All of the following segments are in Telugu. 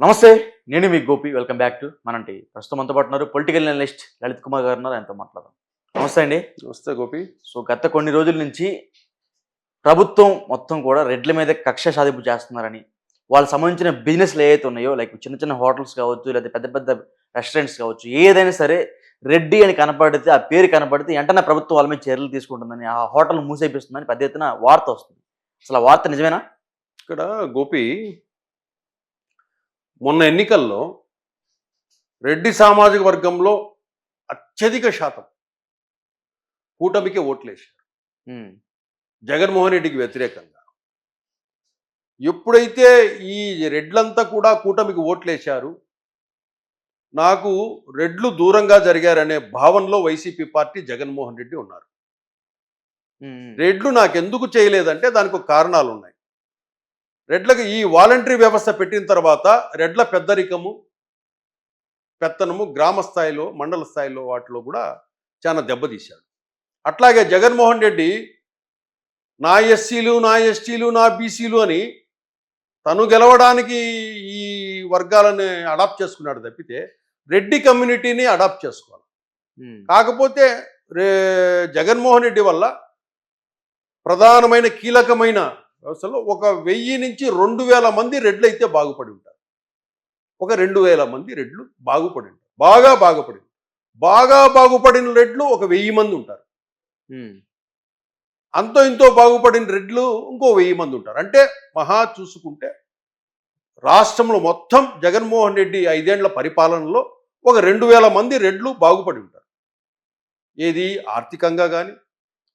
నమస్తే నేను మీ గోపి. వెల్కమ్ బ్యాక్ టు మనంటి. ప్రస్తుతం అంతా పట్టున్నారు పొలిటికల్ అనలిస్ట్ లలిత్ కుమార్ గారు ఉన్నారు. ఆయనతో మాట్లాడదాం. నమస్తే అండి. వస్తే గోపి. సో గత కొన్ని రోజుల నుంచి ప్రభుత్వం మొత్తం కూడా రెడ్ల మీద కక్ష సాధింపు చేస్తున్నారని వాళ్ళకి సంబంధించిన బిజినెస్లు ఏవైతే ఉన్నాయో లైక్ చిన్న చిన్న హోటల్స్ కావచ్చు లేదా పెద్ద పెద్ద రెస్టారెంట్స్ కావచ్చు ఏదైనా సరే రెడ్డి అని కనపడితే ఆ పేరు కనపడితే వెంటనే ప్రభుత్వం వాళ్ళ మీద చర్యలు తీసుకుంటుందని ఆ హోటల్ మూసేపిస్తుందని పెద్ద ఎత్తున వార్త వస్తుంది. అసలు ఆ వార్త నిజమేనా? ఇక్కడ గోపి మొన్న ఎన్నికల్లో రెడ్డి సామాజిక వర్గంలో అత్యధిక శాతం కూటమికి ఓట్లేశారు. జగన్మోహన్ రెడ్డికి వ్యతిరేకంగా. ఎప్పుడైతే ఈ రెడ్లంతా కూడా కూటమికి ఓట్లేశారు నాకు రెడ్లు దూరంగా జరిగారనే భావనలో వైసీపీ పార్టీ జగన్మోహన్ రెడ్డి ఉన్నారు. రెడ్లు నాకెందుకు చేయలేదంటే దానికి ఒక కారణాలు ఉన్నాయి రెడ్లకు ఈ వాలంటరీ వ్యవస్థ పెట్టిన తర్వాత రెడ్ల పెద్దరికము పెత్తనము గ్రామ స్థాయిలో మండల స్థాయిలో వాటిలో కూడా చాలా దెబ్బతీశాడు. అట్లాగే జగన్మోహన్ రెడ్డి నా ఎస్సీలు నా ఎస్టీలు నా బీసీలు అని తను గెలవడానికి ఈ వర్గాలని అడాప్ట్ చేసుకున్నాడు తప్పితే రెడ్డి కమ్యూనిటీని అడాప్ట్ చేసుకోవాలి. కాకపోతే రే జగన్మోహన్ రెడ్డి వల్ల ప్రధానమైన కీలకమైన వ్యవస్థలో ఒక వెయ్యి నుంచి రెండు వేల మంది రెడ్లు అయితే బాగుపడి ఉంటారు. ఒక రెండు వేల మంది రెడ్లు బాగుపడి ఉంటారు. బాగా బాగుపడి బాగా బాగుపడిన రెడ్లు ఒక వెయ్యి మంది ఉంటారు. అంతో ఇంతో బాగుపడిన రెడ్లు ఇంకో వెయ్యి మంది ఉంటారు. అంటే మహా చూసుకుంటే రాష్ట్రంలో మొత్తం జగన్మోహన్ రెడ్డి ఐదేండ్ల పరిపాలనలో ఒక రెండు వేల మంది రెడ్లు బాగుపడి ఉంటారు. ఏది ఆర్థికంగా కానీ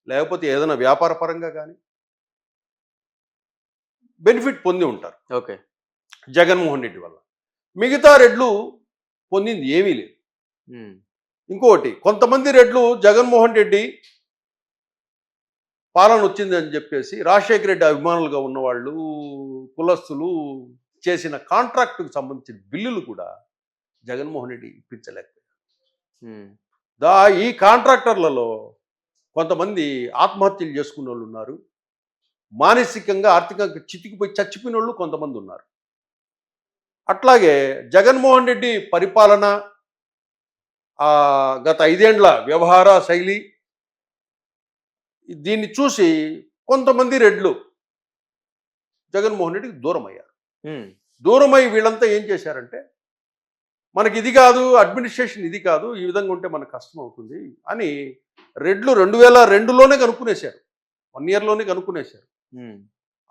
లేకపోతే ఏదైనా వ్యాపార పరంగా కానీ బెనిఫిట్ పొంది ఉంటారు. ఓకే. జగన్మోహన్ రెడ్డి వల్ల. మిగతా రెడ్లు పొందింది ఏమీ లేదు. ఇంకోటి కొంతమంది రెడ్లు జగన్మోహన్ రెడ్డి పాలన వచ్చింది అని చెప్పేసి రాజశేఖర రెడ్డి అభిమానులుగా ఉన్నవాళ్ళు కులస్తులు చేసిన కాంట్రాక్టుకు సంబంధించిన బిల్లులు కూడా జగన్మోహన్ రెడ్డి ఇప్పించలేకపోయారు. దా ఈ కాంట్రాక్టర్లలో కొంతమంది ఆత్మహత్యలు చేసుకున్న వాళ్ళు ఉన్నారు. మానసికంగా ఆర్థికంగా చితికిపోయి చచ్చిపోయిన వాళ్ళు కొంతమంది ఉన్నారు. అట్లాగే జగన్మోహన్ రెడ్డి పరిపాలన గత ఐదేండ్ల వ్యవహార శైలి దీన్ని చూసి కొంతమంది రెడ్లు జగన్మోహన్ రెడ్డికి దూరం అయ్యారు దూరమై వీళ్ళంతా ఏం చేశారంటే మనకి ఇది కాదు అడ్మినిస్ట్రేషన్ ఇది కాదు ఈ విధంగా ఉంటే మనకు కష్టం అవుతుంది అని రెడ్లు రెండు వేల రెండులోనే కనుక్కునేశారు. వన్ ఇయర్లోనే కనుక్కునేశారు.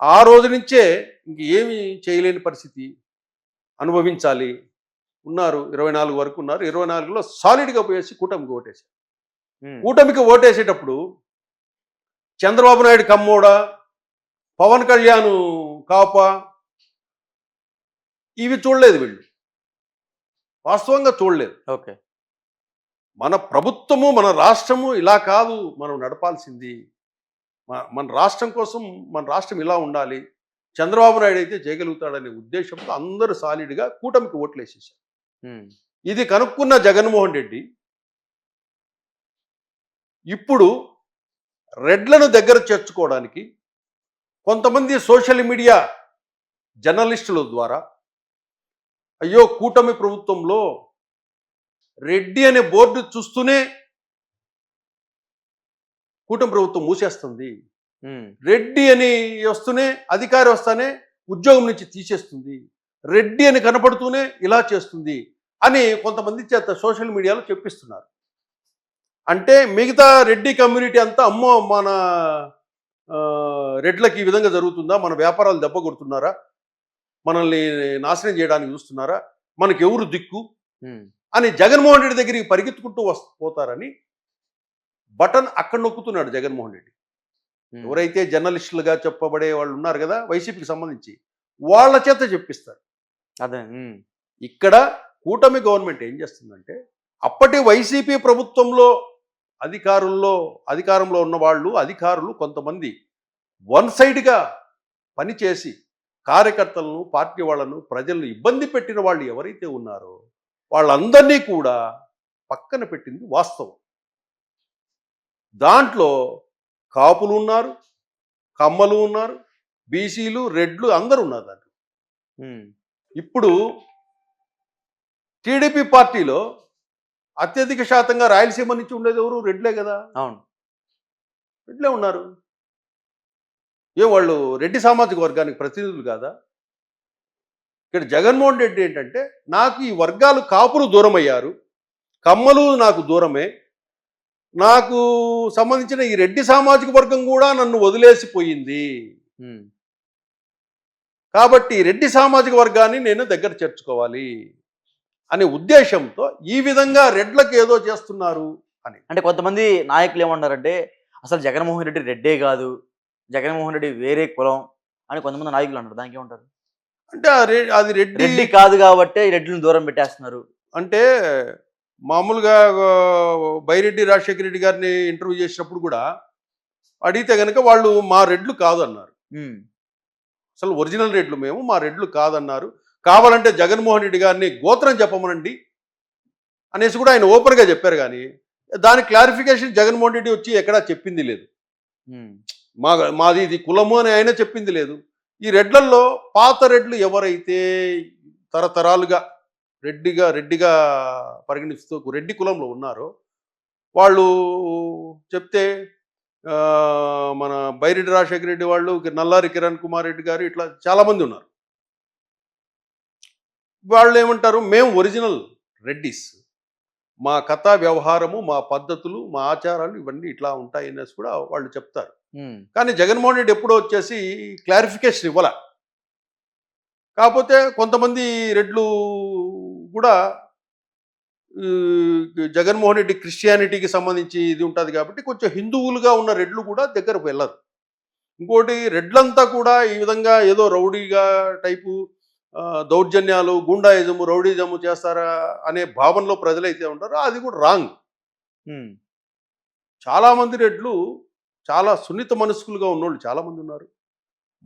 ఆ రోజు నుంచే ఇంక ఏమి చేయలేని పరిస్థితి అనుభవించాలి. ఉన్నారు ఇరవై నాలుగు వరకు ఉన్నారు. ఇరవై నాలుగులో సాలిడ్గా పోయేసి కూటమికి ఓటేశారు. కూటమికి ఓటేసేటప్పుడు చంద్రబాబు నాయుడు కమ్మోడ పవన్ కళ్యాణ్ కాప ఇవి చూడలేదు వీళ్ళు. వాస్తవంగా చూడలేదు. ఓకే. మన ప్రభుత్వము మన రాష్ట్రము ఇలా కాదు మనం నడపాల్సింది. మన రాష్ట్రం కోసం మన రాష్ట్రం ఇలా ఉండాలి చంద్రబాబు నాయుడు అయితే చేయగలుగుతాడనే ఉద్దేశంతో అందరూ సాలిడ్గా కూటమికి ఓట్లేసేసారు ఇది కనుక్కున్న జగన్మోహన్ రెడ్డి ఇప్పుడు రెడ్లను దగ్గర చేర్చుకోవడానికి కొంతమంది సోషల్ మీడియా జర్నలిస్టుల ద్వారా అయ్యో కూటమి ప్రభుత్వంలో రెడ్డి అనే బోర్డు చూస్తూనే కూటమి ప్రభుత్వం మూసేస్తుంది. రెడ్డి అని వస్తూనే అధికారి వస్తానే ఉద్యోగం నుంచి తీసేస్తుంది. రెడ్డి అని కనపడుతూనే ఇలా చేస్తుంది అని కొంతమంది చేత సోషల్ మీడియాలో చెప్పిస్తున్నారు. అంటే మిగతా రెడ్డి కమ్యూనిటీ అంతా అమ్మో మన రెడ్లకి ఈ విధంగా జరుగుతుందా? మన వ్యాపారాలు దెబ్బ కొడుతున్నారా? మనల్ని నాశనం చేయడానికి చూస్తున్నారా? మనకి ఎవరు దిక్కు అని జగన్మోహన్ రెడ్డి దగ్గరికి పరిగెత్తుకుంటూ వస్ పోతారని బటన్ అక్కడ నొక్కుతున్నాడు జగన్మోహన్ రెడ్డి. ఎవరైతే జర్నలిస్టులుగా చెప్పబడే వాళ్ళు ఉన్నారు కదా వైసీపీకి సంబంధించి వాళ్ళ చేత చెప్పిస్తారు. అదే ఇక్కడ కూటమి గవర్నమెంట్ ఏం చేస్తుందంటే అప్పటి వైసీపీ ప్రభుత్వంలో అధికారుల్లో అధికారంలో ఉన్న వాళ్ళు అధికారులు కొంతమంది వన్ సైడ్గా పనిచేసి కార్యకర్తలను పార్టీ వాళ్ళను ప్రజలను ఇబ్బంది పెట్టిన వాళ్ళు ఎవరైతే ఉన్నారో వాళ్ళందరినీ కూడా పక్కన పెట్టింది వాస్తవం. దాంట్లో కాపులు ఉన్నారు కమ్మలు ఉన్నారు బీసీలు రెడ్లు అందరూ ఉన్నారు దాంట్లో. ఇప్పుడు టీడీపీ పార్టీలో అత్యధిక శాతంగా రాయలసీమ నుంచి ఉండేది ఎవరు? రెడ్లే కదా. అవును. రెడ్లే ఉన్నారు. ఏ వాళ్ళు రెడ్డి సామాజిక వర్గానికి ప్రతినిధులు కాదా? ఇక్కడ జగన్మోహన్ రెడ్డి ఏంటంటే నాకు ఈ వర్గాలు కాపులు దూరం అయ్యారు కమ్మలు నాకు దూరమే నాకు సంబంధించిన ఈ రెడ్డి సామాజిక వర్గం కూడా నన్ను వదిలేసిపోయింది. కాబట్టి రెడ్డి సామాజిక వర్గాన్ని నేను దగ్గర చేర్చుకోవాలి అనే ఉద్దేశంతో ఈ విధంగా రెడ్లకు ఏదో చేస్తున్నారు అంటే కొంతమంది నాయకులు ఏమన్నారంటే అసలు జగన్మోహన్ రెడ్డి రెడ్డే కాదు జగన్మోహన్ రెడ్డి వేరే కులం అని కొంతమంది నాయకులు అంటారు దానికి ఏమంటారు? అంటే అది రెడ్డి రెడ్డి కాదు కాబట్టే రెడ్డిని దూరం పెట్టేస్తున్నారు. అంటే మామూలుగా బైరెడ్డి రాజశేఖర రెడ్డి గారిని ఇంటర్వ్యూ చేసినప్పుడు కూడా అడిగితే కనుక వాళ్ళు మా రెడ్లు కాదు అన్నారు ఉమ్, అసలు ఒరిజినల్ రెడ్లు మేము మా రెడ్లు కాదన్నారు. కావాలంటే జగన్మోహన్ రెడ్డి గారిని గోత్రం చెప్పమనండి అనేసి కూడా ఆయన ఓపెన్గా చెప్పారు కానీ దాని క్లారిఫికేషన్ జగన్మోహన్ రెడ్డి వచ్చి ఎక్కడా చెప్పింది లేదు. మా మాది ఇది కులము అని ఆయన చెప్పింది లేదు. ఈ రెడ్లల్లో పాత రెడ్లు ఎవరైతే తరతరాలుగా రెడ్డిగా రెడ్డిగా పరిగణిస్తూ రెడ్డి కులంలో ఉన్నారో. వాళ్ళు చెప్తే మన బైరెడ్డి రాజశేఖర రెడ్డి వాళ్ళు నల్లారి కిరణ్ కుమార్ రెడ్డి గారు ఇట్లా చాలామంది ఉన్నారు. వాళ్ళు ఏమంటారు? మేము ఒరిజినల్ రెడ్డిస్. మా కథా వ్యవహారము మా పద్ధతులు మా ఆచారాలు ఇవన్నీ ఇట్లా ఉంటాయి అనేసి కూడా వాళ్ళు చెప్తారు. కానీ జగన్మోహన్ రెడ్డి ఎప్పుడో వచ్చేసి క్లారిఫికేషన్ ఇవ్వాల. కాకపోతే కొంతమంది రెడ్లు కూడా జగన్మోహన్ రెడ్డి క్రిస్టియానిటీకి సంబంధించి ఇది ఉంటుంది కాబట్టి కొంచెం హిందువులుగా ఉన్న రెడ్లు కూడా దగ్గరకు వెళ్ళరు. ఇంకోటి రెడ్లంతా కూడా ఈ విధంగా ఏదో రౌడీగా టైపు దౌర్జన్యాలు గుండాయిజము రౌడీజము చేస్తారా అనే భావనలో ప్రజలైతే ఉంటారో అది కూడా రాంగ్. చాలామంది రెడ్లు చాలా సున్నిత మనస్కులుగా ఉన్నోళ్ళు చాలామంది ఉన్నారు.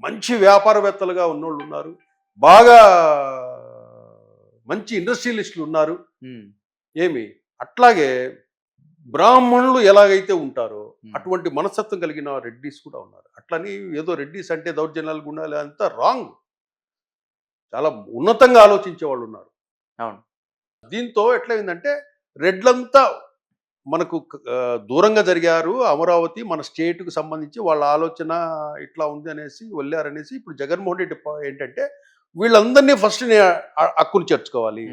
మంచి వ్యాపారవేత్తలుగా ఉన్నోళ్ళు ఉన్నారు. బాగా మంచి ఇండస్ట్రియలిస్టులు ఉన్నారు. ఏమి? అట్లాగే బ్రాహ్మణులు ఎలాగైతే ఉంటారో. అటువంటి మనస్తత్వం కలిగిన రెడ్డిస్ కూడా ఉన్నారు. అట్లని ఏదో రెడ్డిస్ అంటే దౌర్జన్యాలు గుండాలి అంతా రాంగ్. చాలా ఉన్నతంగా ఆలోచించే వాళ్ళు ఉన్నారు. అవును. దీంతో ఎట్లయిందంటే రెడ్లంతా మనకు దూరంగా జరిగారు. అమరావతి మన స్టేట్కు సంబంధించి వాళ్ళ ఆలోచన ఇట్లా ఉంది అనేసి వెళ్ళారనేసి ఇప్పుడు జగన్మోహన్ రెడ్డి ఏంటంటే వీళ్ళందరినీ ఫస్ట్ హక్కును చేర్చుకోవాలి.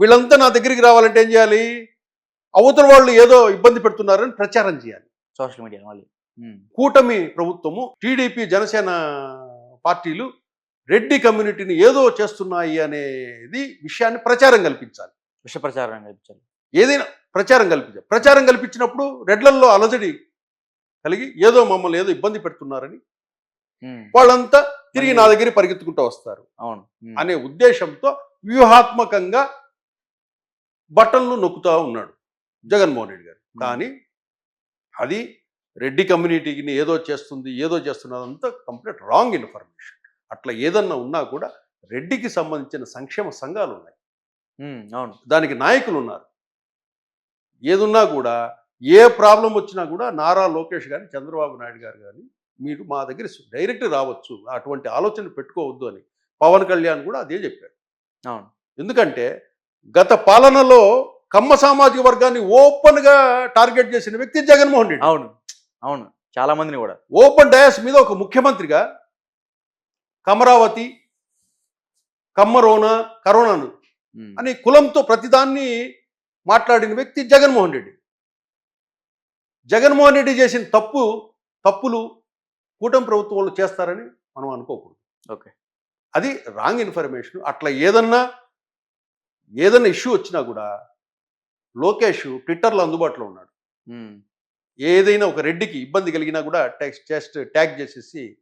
వీళ్ళంతా నా దగ్గరికి రావాలంటే ఏం చేయాలి? అవతల వాళ్ళు ఏదో ఇబ్బంది పెడుతున్నారని ప్రచారం చేయాలి. సోషల్ మీడియా ఉమ్, కూటమి ప్రభుత్వము టీడీపీ జనసేన పార్టీలు రెడ్డి కమ్యూనిటీని ఏదో చేస్తున్నాయి అనేది విషయాన్ని ప్రచారం కల్పించాలి. విష ప్రచారం కల్పించాలి. ఏదైనా ప్రచారం కల్పించాలి ప్రచారం కల్పించినప్పుడు రెడ్లల్లో అలజడి కలిగి ఏదో మమ్మల్ని ఏదో ఇబ్బంది పెడుతున్నారని వాళ్ళంతా తిరిగి నా దగ్గర పరిగెత్తుకుంటూ వస్తారు. అవును. అనే ఉద్దేశంతో వ్యూహాత్మకంగా బట్టన్లు నొక్కుతా ఉన్నాడు జగన్మోహన్ రెడ్డి గారు. కానీ అది రెడ్డి కమ్యూనిటీని ఏదో చేస్తుంది ఏదో చేస్తున్నది అంతా కంప్లీట్ రాంగ్ ఇన్ఫర్మేషన్. అట్లా ఏదన్నా ఉన్నా కూడా రెడ్డికి సంబంధించిన సంక్షేమ సంఘాలు ఉన్నాయి. అవును. దానికి నాయకులు ఉన్నారు. ఏదున్నా కూడా ఏ ప్రాబ్లం వచ్చినా కూడా నారా లోకేష్ కానీ చంద్రబాబు నాయుడు గారు కానీ మీరు మా దగ్గర డైరెక్ట్ రావచ్చు. అటువంటి ఆలోచన పెట్టుకోవద్దు అని పవన్ కళ్యాణ్ కూడా అదే చెప్పాడు. అవును. ఎందుకంటే గత పాలనలో కమ్మ సామాజిక వర్గాన్ని ఓపెన్గా టార్గెట్ చేసిన వ్యక్తి జగన్మోహన్ రెడ్డి. అవును. అవును. చాలా మందిని కూడా. ఓపెన్ డయాస్ మీద ఒక ముఖ్యమంత్రిగా కమరావతి కమ్మరోనా కరోనాను అని కులంతో ప్రతిదాన్ని మాట్లాడిన వ్యక్తి జగన్మోహన్ రెడ్డి. జగన్మోహన్ రెడ్డి చేసిన తప్పు తప్పులు కూటమి ప్రభుత్వం వాళ్ళు చేస్తారని మనం అనుకోకూడదు. ఓకే. అది రాంగ్ ఇన్ఫర్మేషన్. అట్లా ఏదన్నా ఏదన్నా ఇష్యూ వచ్చినా కూడా లోకేష్ ట్విట్టర్లో అందుబాటులో ఉన్నాడు. ఏదైనా ఒక రెడ్డికి ఇబ్బంది కలిగినా కూడా టెక్స్ట్ జస్ట్ ట్యాగ్ చేసేసి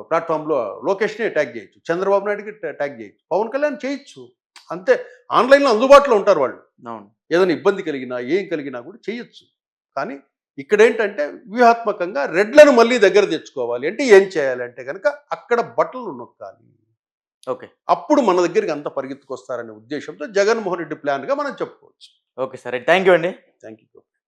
ప్లాట్ఫామ్లో లోకేష్ని ట్యాగ్ చేయొచ్చు. చంద్రబాబు నాయుడుకి ట్యా- ట్యాగ్ చేయొచ్చు. పవన్ కళ్యాణ్ చేయొచ్చు. అంతే. ఆన్లైన్లో అందుబాటులో ఉంటారు వాళ్ళు. అవును. ఏదైనా ఇబ్బంది కలిగినా ఏం కలిగినా కూడా చేయొచ్చు. కానీ ఇక్కడ ఏంటంటే వ్యూహాత్మకంగా రెడ్లను మళ్ళీ దగ్గర తెచ్చుకోవాలి అంటే ఏం చేయాలి అంటే కనుక అక్కడ బట్టలు నొక్కాలి. ఓకే. అప్పుడు మన దగ్గరికి అంత పరిగెత్తుకొస్తారనే ఉద్దేశంతో జగన్మోహన్ రెడ్డి ప్లాన్గా మనం చెప్పుకోవచ్చు. ఓకే సరే. థ్యాంక్ యూ అండి. Thank you